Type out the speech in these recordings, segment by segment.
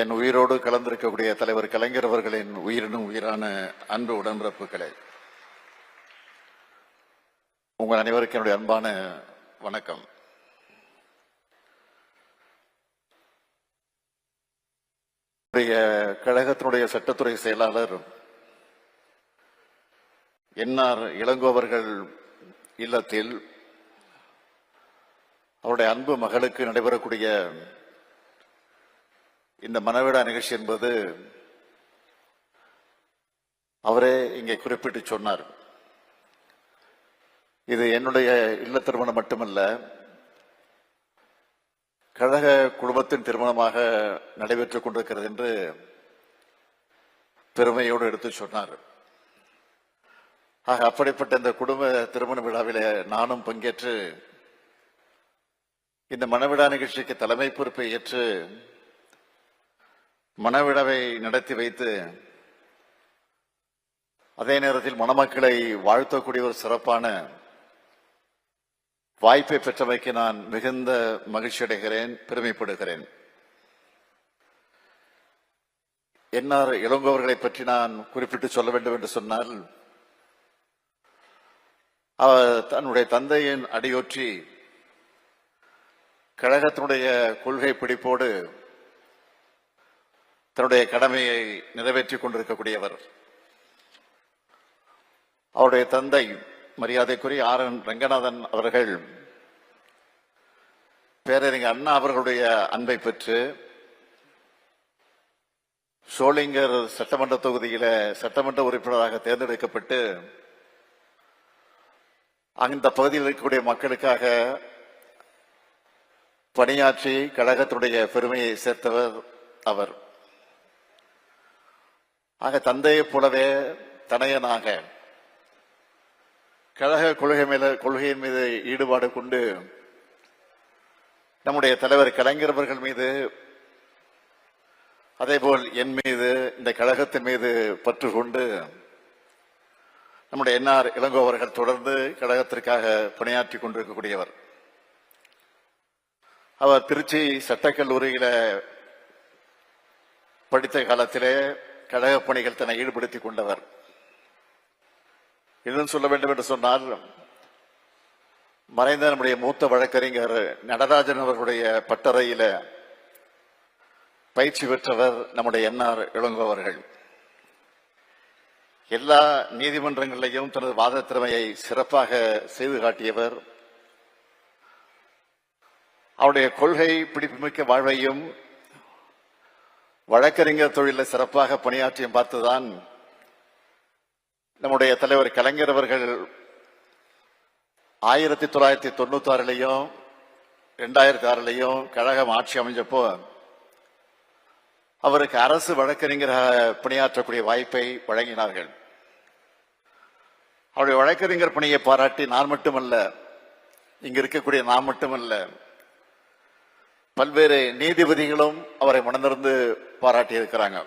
என் உயிரோடு கலந்திருக்கக்கூடிய தலைவர் கலைஞர் அவர்களின் உயிரினும் உயிரான அன்பு உடன்பிறப்புகளே. உங்கள் அனைவருக்கும் என்னுடைய அன்பான வணக்கம். கழகத்தினுடைய சட்டத்துறை செயலாளர் என்ஆர் இளங்கோவர்கள் இல்லத்தில் அவருடைய அன்பு மகளுக்கு நடைபெறக்கூடிய இந்த மனவிடா நிகழ்ச்சி என்பது அவரே இங்கே குறிப்பிட்டு சொன்னார். இது என்னுடைய இல்ல திருமணம் மட்டுமல்ல கழக குடும்பத்தின் திருமணமாக நடைபெற்றுக் கொண்டிருக்கிறது என்று பெருமையோடு எடுத்து சொன்னார். ஆக அப்படிப்பட்ட இந்த குடும்ப திருமண விழாவில நானும் பங்கேற்று இந்த மனவிழா நிகழ்ச்சிக்கு தலைமை பொறுப்பை ஏற்று மனவிழாவை நடத்தி வைத்து அதே நேரத்தில் மணமக்களை வாழ்த்தக்கூடிய ஒரு சிறப்பான வாய்ப்பை பெற்றமைக்கு நான் மிகுந்த மகிழ்ச்சி அடைகிறேன் பெருமைப்படுகிறேன். என்ஆர் இளங்கோவர்களை பற்றி நான் குறிப்பிட்டு சொல்ல வேண்டும் என்று சொன்னால் அவர் தன்னுடைய தந்தையின் அடியொற்றி கழகத்தினுடைய கொள்கை பிடிப்போடு தன்னுடைய கடமையை நிறைவேற்றிக் கொண்டிருக்கக்கூடியவர். அவருடைய தந்தை மரியாதைக்குரிய ஆர் என் ரங்கநாதன் அவர்கள் பேரறிஞர் அண்ணா அவர்களுடைய அன்பை பெற்று சோளிங்கர் சட்டமன்ற தொகுதியில சட்டமன்ற உறுப்பினராக தேர்ந்தெடுக்கப்பட்டு அந்த பகுதியில் இருக்கக்கூடிய மக்களுக்காக பணியாற்றி கழகத்துடைய பெருமையை சேர்த்தவர் அவர். ஆக தந்தையைப் போலவே தனையனாக கழக கொள்கை மேல கொள்கையின் மீது ஈடுபாடு கொண்டு நம்முடைய தலைவர் கலைஞரவர்கள் மீது அதேபோல் என் மீது இந்த கழகத்தின் மீது பற்று கொண்டு நம்முடைய என்ஆர் இளங்கோவர்கள் தொடர்ந்து கழகத்திற்காக பணியாற்றி கொண்டிருக்கக்கூடியவர். அவர் திருச்சி சட்டக்கல்லூரியில படித்த காலத்திலே கழக பணிகள் தன்னை ஈடுபடுத்திக் கொண்டவர். இன்னும் சொல்ல வேண்டும் என்று சொன்னால் மறைந்த நம்முடைய மூத்த வழக்கறிஞர் நடராஜன் அவர்களுடைய பட்டறையில பயிற்சி பெற்றவர் நம்முடைய என்ஆர் இளங்கோவர்கள் எல்லா நீதிமன்றங்களிலையும் தனது வாத திறமையை சிறப்பாக செய்து காட்டியவர். அவருடைய கொள்கை பிடிப்புமிக்க வாழ்வையும் வழக்கறிஞர் தொழிலில் சிறப்பாக பணியாற்றியும் பார்த்துதான் நம்முடைய தலைவர் கலைஞர் அவர்கள் ஆயிரத்தி தொள்ளாயிரத்தி தொண்ணூத்தி ஆறுலையும் ரெண்டாயிரத்தி ஆறுலையும் கழகம் ஆட்சி அமைஞ்சப்போ அவருக்கு அரசு வழக்கறிஞராக பணியாற்றக்கூடிய வாய்ப்பை வழங்கினார்கள். அவருடைய வழக்கறிஞர் பணியை பாராட்டி நான் மட்டுமல்ல இங்க இருக்கக்கூடிய நான் மட்டுமல்ல பல்வேறு நீதிபதிகளும் அவரை மனந்திருந்து பாராட்டி இருக்கிறாங்க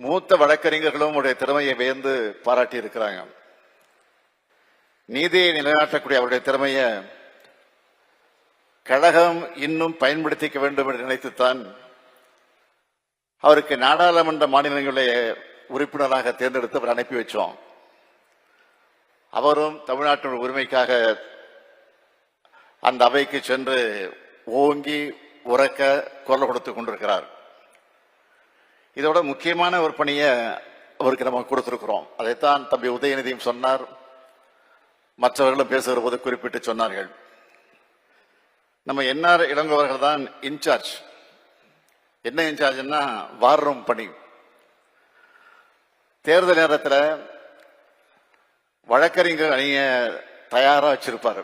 மூத்த வழக்கறிஞர்களும் அவருடைய திறமையை வியந்து பாராட்டி இருக்கிறாங்க நீதியை நிலைநாட்டக்கூடிய அவருடைய திறமையை கழகம் இன்னும் பயன்படுத்திக்க வேண்டும் என்று நினைத்துத்தான் அவருக்கு நாடாளுமன்ற மாநிலங்களுடைய உறுப்பினராக தேர்ந்தெடுத்து அவர் அனுப்பி வச்சோம். அவரும் தமிழ்நாட்டின் உரிமைக்காக அந்த அவைக்கு சென்று ஓங்கி உறக்க குரல் கொடுத்து கொண்டிருக்கிறார். இதோட முக்கியமான ஒரு பணியை அவருக்கு நம்ம கொடுத்திருக்கிறோம். அதைத்தான் தம்பி உதயநிதியும் சொன்னார். மற்றவர்களும் பேசுகிற போது குறிப்பிட்டு சொன்னார்கள். நம்ம என்ஆர் இளங்கோவர்கள் தான் இன்சார்ஜ் என்ன இன்சார்ஜ்னா வார் ரூம் பணி. தேர்தல் நேரத்தில் வழக்கறிஞர் அணிய தயாராக வச்சிருப்பார்.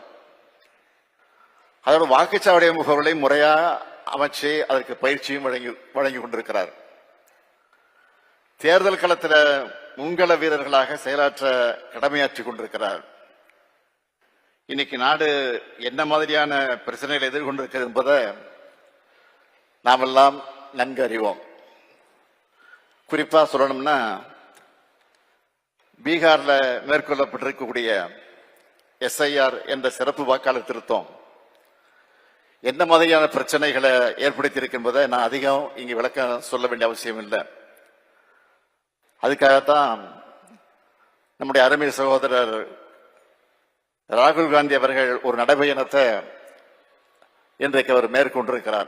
அதோட வாக்குச்சாவடி முகவர்களை முறையாக அமைச்சு அதற்கு பயிற்சியும் வழங்கி வழங்கி கொண்டிருக்கிறார். தேர்தல் களத்தில் முன்கள வீரர்களாக செயலாற்ற கடமையாற்றி கொண்டிருக்கிறார். இன்னைக்கு நாடு என்ன மாதிரியான பிரச்சனைகளை எதிர்கொண்டிருக்கிறது என்பதை நாமெல்லாம் நன்கு அறிவோம். குறிப்பா சொல்லணும்னா பீகாரில் மேற்கொள்ளப்பட்டிருக்கக்கூடிய எஸ்ஐஆர் என்ற சிறப்பு வாக்காளர் திருத்தம் என்ன மாதிரியான பிரச்சனைகளை ஏற்படுத்தி என்பதை நான் அதிகம் இங்கு விளக்கம் சொல்ல வேண்டிய அவசியம் இல்லை. அதுக்காகத்தான் நம்முடைய அருமை சகோதரர் ராகுல் காந்தி அவர்கள் ஒரு நடைபயணத்தை இன்றைக்கு அவர் மேற்கொண்டிருக்கிறார்.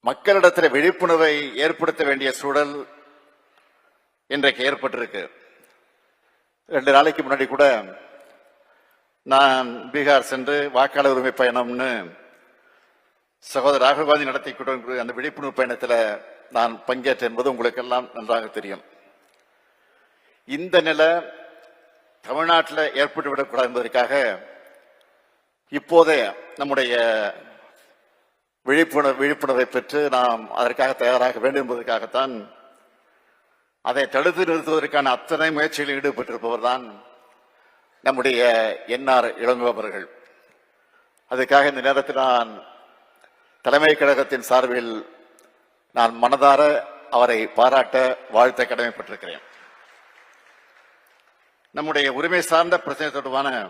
மக்களிடத்தில் விழிப்புணர்வை ஏற்படுத்த வேண்டிய சூழல் இன்றைக்கு ஏற்பட்டிருக்கு. ரெண்டு நாளைக்கு முன்னாடி கூட நான் பீகார் சென்று வாக்காளர் உரிமை பயணம்னு சகோதரர் ராகுல் காந்தி நடத்தி கொண்டு அந்த விழிப்புணர்வு பயணத்தில் நான் பங்கேற்றேன் என்பது உங்களுக்கெல்லாம் நன்றாக தெரியும். இந்த நிலை தமிழ்நாட்டில் ஏற்பட்டு விடக்கூடாது என்பதற்காக இப்போதே நம்முடைய விழிப்புணர்வு விழிப்புணர்வை பெற்று நாம் அதற்காக தயாராக வேண்டும் என்பதற்காகத்தான் அதை தடுத்து நிறுத்துவதற்கான அத்தனை முயற்சிகளில் ஈடுபட்டிருப்பவர் தான் நம்முடைய என்ஆர் இளங்குபவர்கள் அதுக்காக இந்த நேரத்தில் நான் தலைமை கழகத்தின் சார்பில் நான் மனதார அவரை பாராட்ட வாழ்த்த கடமைப்பட்டிருக்கிறேன். நம்முடைய உரிமை சார்ந்த பிரச்சனை தொடர்பான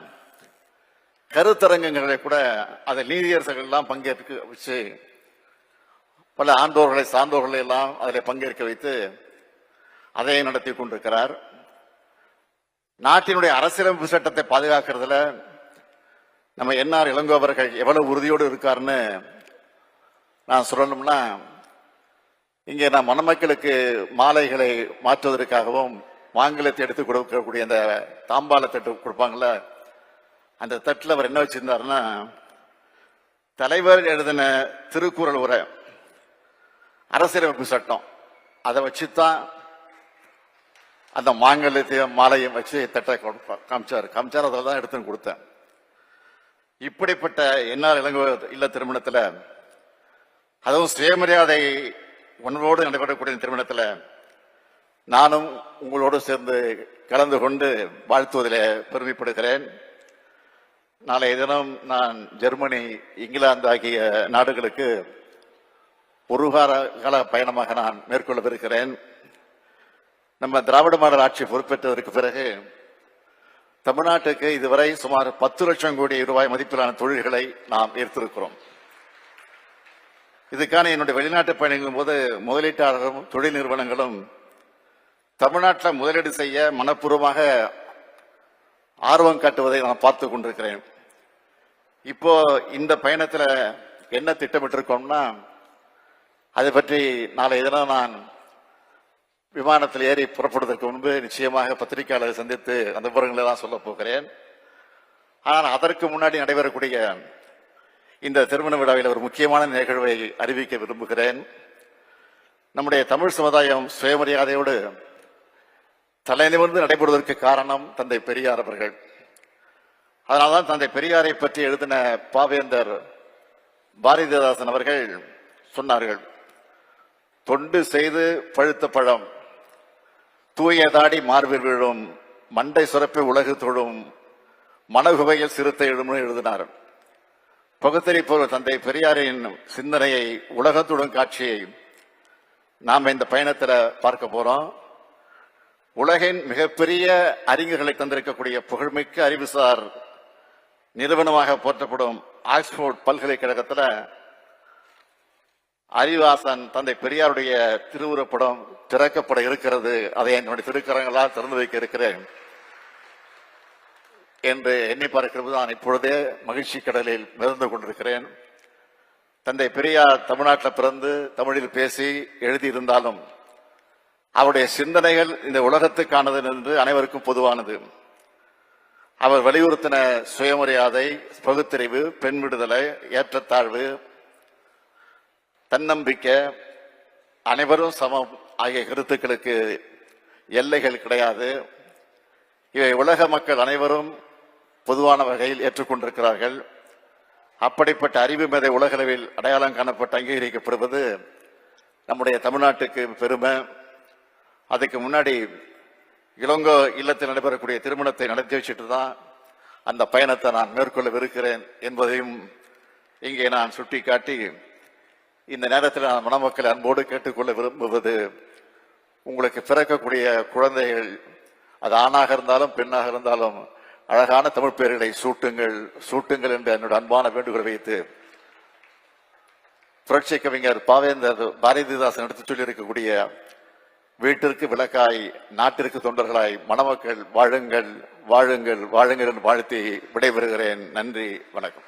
கருத்தரங்கங்களை கூட அதை நீதியரசர்கள் எல்லாம் பங்கேற்க வச்சு பல ஆண்டோர்களை சார்ந்தோர்களை எல்லாம் அதில் பங்கேற்க வைத்து அதை நடத்தி கொண்டிருக்கிறார். நாட்டினுடைய அரசியலமைப்பு சட்டத்தை பாதுகாக்கிறதுல நம்ம என்ஆர் இளங்கோ அவர்கள் எவ்வளவு உறுதியோடு இருக்காருன்னு நான் சொல்லணும்னா இங்கே நான் மணமக்களுக்கு மாலைகளை மாற்றுவதற்காகவும் மாங்கலத்தை எடுத்து கொடுக்கக்கூடிய அந்த தாம்பால தட்டு கொடுப்பாங்கள அந்த தட்டில் அவர் என்ன வச்சிருந்தாருன்னா தலைவர் எழுதின திருக்குறள் உரை அரசியலமைப்பு சட்டம். அதை வச்சு தான் அந்த மாங்கல்யத்தையும் மாலையும் வச்சு தட்டை காமிச்சார். காமிச்சார் அதில் தான் எடுத்து கொடுத்தேன். இப்படிப்பட்ட என்ஆர் இளங்கோ இல்ல திருமணத்தில் அதுவும் சுயமரியாதை உணர்வோடு நடைபெறக்கூடிய திருமணத்தில் நானும் உங்களோடு சேர்ந்து கலந்து கொண்டு வாழ்த்துவதில் பெருமைப்படுகிறேன். நாளைய தினம் நான் ஜெர்மனி இங்கிலாந்து ஆகிய நாடுகளுக்கு ஒரு வார கால பயணமாக நான் மேற்கொள்ளவிருக்கிறேன். நம்ம திராவிட மாடல் ஆட்சி பொறுப்பேற்றதற்கு பிறகு தமிழ்நாட்டுக்கு இதுவரை சுமார் பத்து லட்சம் கோடி ரூபாய் மதிப்பிலான தொழில்களை நாம் ஈர்த்திருக்கிறோம். இதுக்கான என்னுடைய வெளிநாட்டு பயணங்களும் போது முதலீட்டாளர்களும் தொழில் நிறுவனங்களும் தமிழ்நாட்டில் முதலீடு செய்ய மனப்பூர்வமாக ஆர்வம் காட்டுவதை நான் பார்த்து கொண்டிருக்கிறேன். இப்போ இந்த பயணத்தில் என்ன திட்டமிட்டிருக்கோம்னா அதை பற்றி நாளை தினம் நான் விமானத்தில் ஏறி புறப்படுவதற்கு முன்பு நிச்சயமாக பத்திரிகையாளரை சந்தித்து அந்த விவரங்களை எல்லாம் சொல்ல போகிறேன். ஆனால் அதற்கு முன்னாடி நடைபெறக்கூடிய இந்த திருமண விழாவில் ஒரு முக்கியமான நிகழ்வை அறிவிக்க விரும்புகிறேன். நம்முடைய தமிழ் சமுதாயம் சுயமரியாதையோடு தலைநிமிர்ந்து நடைபெறுவதற்கு காரணம் தந்தை பெரியார் அவர்கள். அதனால்தான் தந்தை பெரியாரை பற்றி எழுதின பாவேந்தர் பாரதிதாசன் அவர்கள் சொன்னார்கள் தொண்டு செய்து பழுத்த பழம் தூய தாடி மார்பில் விழும் மண்டை சுரப்பை உலகு தொழும் மனகுவையில் சிறுத்தை எழும்னு எழுதினார். பகுத்தறிப்போர் தந்தை பெரியாரின் சிந்தனையை உலகத்துடன் காட்சியை நாம் இந்த பயணத்தில் பார்க்க போறோம். உலகின் மிகப்பெரிய அறிஞர்களை தந்திருக்கக்கூடிய புகழ்மிக்க அறிவுசார் நிறுவனமாக போற்றப்படும் ஆக்ஸ்போர்ட் பல்கலைக்கழகத்தில் அறிவாசன் தந்தை பெரியாருடைய திருவுருப்படம் திறக்கப்பட இருக்கிறது. அதை என்னுடைய திருக்கரங்களால் திறந்து வைக்க இருக்கிறேன் என்று எண்ணி பார்க்கிறது நான் இப்பொழுதே மகிழ்ச்சி கடலில் மிதந்து கொண்டிருக்கிறேன். தந்தை பெரியார் தமிழ்நாட்டில் பிறந்து தமிழில் பேசி எழுதியிருந்தாலும் அவருடைய சிந்தனைகள் இந்த உலகத்துக்கானது என்று அனைவருக்கும் பொதுவானது. அவர் வலியுறுத்தின சுயமரியாதை பகுத்தறிவு பெண் விடுதலை ஏற்றத்தாழ்வு தன்னம்பிக்கை அனைவரும் சமம். ஆகிய கருத்துக்களுக்கு எல்லைகள் கிடையாது. இவை உலக மக்கள் அனைவரும் பொதுவான வகையில் ஏற்றுக்கொண்டிருக்கிறார்கள். அப்படிப்பட்ட அறிவு மேதை உலகளவில் அடையாளம் காணப்பட்டு அங்கீகரிக்கப்படுவது நம்முடைய தமிழ்நாட்டுக்கு பெருமை. அதுக்கு முன்னாடி இளங்கோ இல்லத்தில் நடைபெறக்கூடிய திருமணத்தை நடத்தி வச்சுட்டு தான் அந்த பயணத்தை நான் மேற்கொள்ளவிருக்கிறேன் என்பதையும் இங்கே நான் சுட்டிக்காட்டி இந்த நேரத்தில் நான் மணமக்களை அன்போடு கேட்டுக்கொள்ள விரும்புவது உங்களுக்கு பிறக்கக்கூடிய குழந்தைகள் அது ஆணாக இருந்தாலும் பெண்ணாக இருந்தாலும் அழகான தமிழ் பெயர்களை சூட்டுங்கள் சூட்டுங்கள் என்று என்னோட அன்பான வேண்டுகோளை வைத்து புரட்சி கவிஞர் பாவேந்தர் பாரதிதாசன் எடுத்து சொல்லி இருக்கக்கூடிய வீட்டிற்கு விளக்காய் நாட்டிற்கு தொண்டர்களாய் மணமக்கள் வாழுங்கள் வாழுங்கள் வாழுங்கள் என்று வாழ்த்தி விடைபெறுகிறேன். நன்றி வணக்கம்.